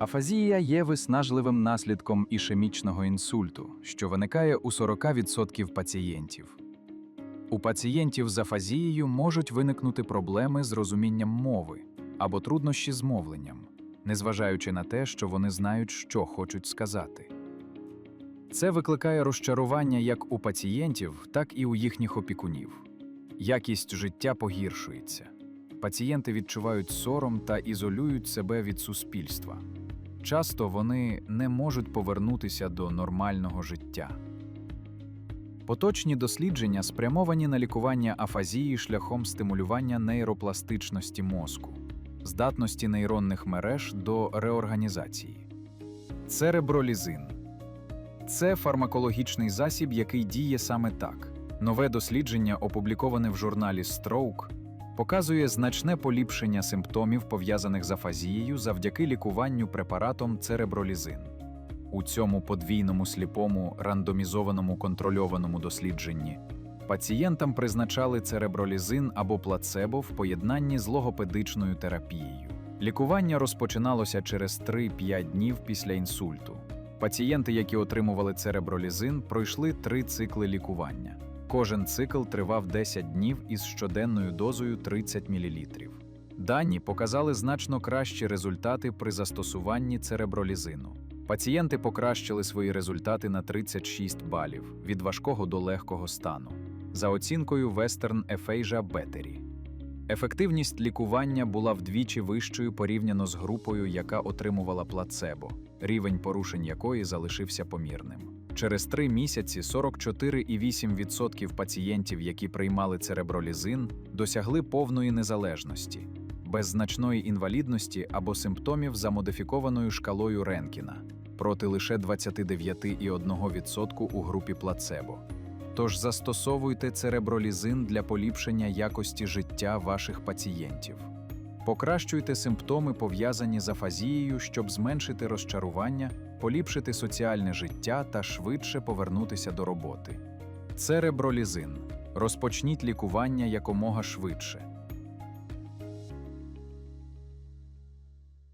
Афазія є виснажливим наслідком ішемічного інсульту, що виникає у 40% пацієнтів. У пацієнтів з афазією можуть виникнути проблеми з розумінням мови або труднощі з мовленням, незважаючи на те, що вони знають, що хочуть сказати. Це викликає розчарування як у пацієнтів, так і у їхніх опікунів. Якість життя погіршується. Пацієнти відчувають сором та ізолюють себе від суспільства. Часто вони не можуть повернутися до нормального життя. Поточні дослідження спрямовані на лікування афазії шляхом стимулювання нейропластичності мозку, здатності нейронних мереж до реорганізації. Церебролізин це фармакологічний засіб, який діє саме так. Нове дослідження, опубліковане в журналі Stroke, показує значне поліпшення симптомів, пов'язаних з афазією завдяки лікуванню препаратом церебролізин. У цьому подвійному сліпому рандомізованому контрольованому дослідженні пацієнтам призначали церебролізин або плацебо в поєднанні з логопедичною терапією. Лікування розпочиналося через 3-5 днів після інсульту. Пацієнти, які отримували церебролізин, пройшли три цикли лікування. Кожен цикл тривав 10 днів із щоденною дозою 30 мл. Дані показали значно кращі результати при застосуванні церебролізину. Пацієнти покращили свої результати на 36 балів від важкого до легкого стану за оцінкою Western Aphasia Battery. Ефективність лікування була вдвічі вищою порівняно з групою, яка отримувала плацебо, рівень порушень якої залишився помірним. Через три місяці 44,8% пацієнтів, які приймали церебролізин, досягли повної незалежності, без значної інвалідності або симптомів за модифікованою шкалою Ренкіна, проти лише 29,1% у групі плацебо. Тож застосовуйте церебролізин для поліпшення якості життя ваших пацієнтів. Покращуйте симптоми, пов'язані з афазією, щоб зменшити розчарування, поліпшити соціальне життя та швидше повернутися до роботи. Церебролізин. Розпочніть лікування якомога швидше.